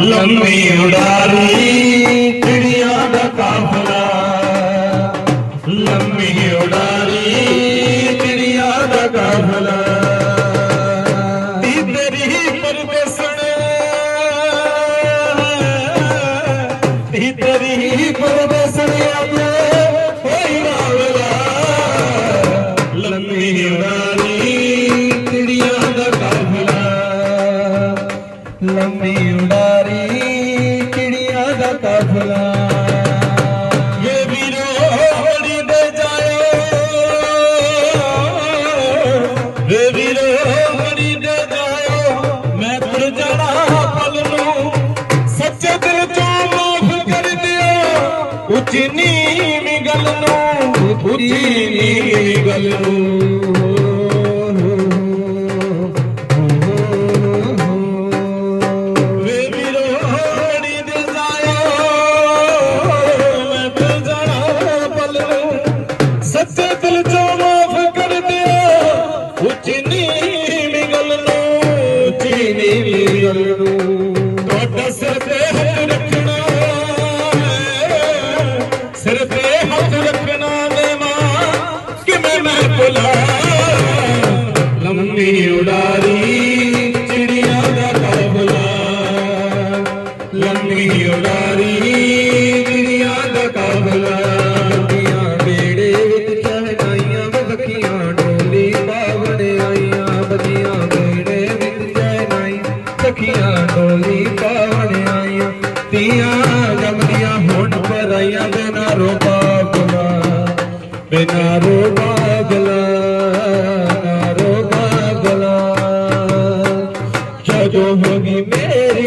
ਲੰਮੀ ਉਡਾਰੀ, ਚਿੜੀਆਂ ਦਾ ਕਾਫਲਾ। ਲੰਮੀ ਉਡਾਰੀ, ਚਿੜੀਆਂ ਦਾ ਕਾਫਲਾ। ਤੀ ਤੇਰੀ ਪਰਦੇਸਣ ਤੀ ਤੇਰੀ ਪਰਦੇਸਣ ਆਪਣੇ ਹੋਈ ਰਾਵਲਾ। ਲੰਮੀ ਉਡਾਰੀ, ਚਿੜੀਆਂ ਦਾ ਕਾਫਲਾ। ਲੰਮੀ ਹੜੀ ਜਾਇਓ, ਮੈਂ ਤੁਰ ਜਾਣਾ ਪਲ ਨੂੰ। ਸੱਚੇ ਦਿਲ ਚੋਂ ਮਾਫ ਕਰ ਦਿਓ, ਉੱਚੀ ਨੀਵੀਂ ਗੱਲ ਨੂੰ, ਉੱਚੀ ਨੀਵੀਂ ਗੱਲ ਨੂੰ। ਨੂੰ ਉੱਚੀ ਨੂੰ ਤੁਹਾਡਾ ਸਿਰ ਤੇ ਹੱਥ ਰੱਖਣਾ ਹੈ, ਸਿਰ ਤੇ ਹੱਥ ਰੱਖਣਾ ਦੇਵਾਂ ਕਿਵੇਂ ਮੈਂ ਭੁਲਾ ਲੰਮੀ ਉਡਾਰੀ ਚਿੜੀਆਂ ਦਾ ਕਾਫਲਾ ਲੰਮੀ ਉਡਾਰੀ ਦੀਆਂ ਜੰਮਦੀਆਂ ਹੋਣ ਪਰਾਈਆਂ ਦੇ ਨਾ ਰੋਪਾ ਗੁਲਾ ਬਿਨਾ ਰੋਪਾ ਗੁਲਾ ਨਾ ਰੋਪਾ ਗੁਲਾ ਜਦੋਂ ਹੋਗੀ ਮੇਰੀ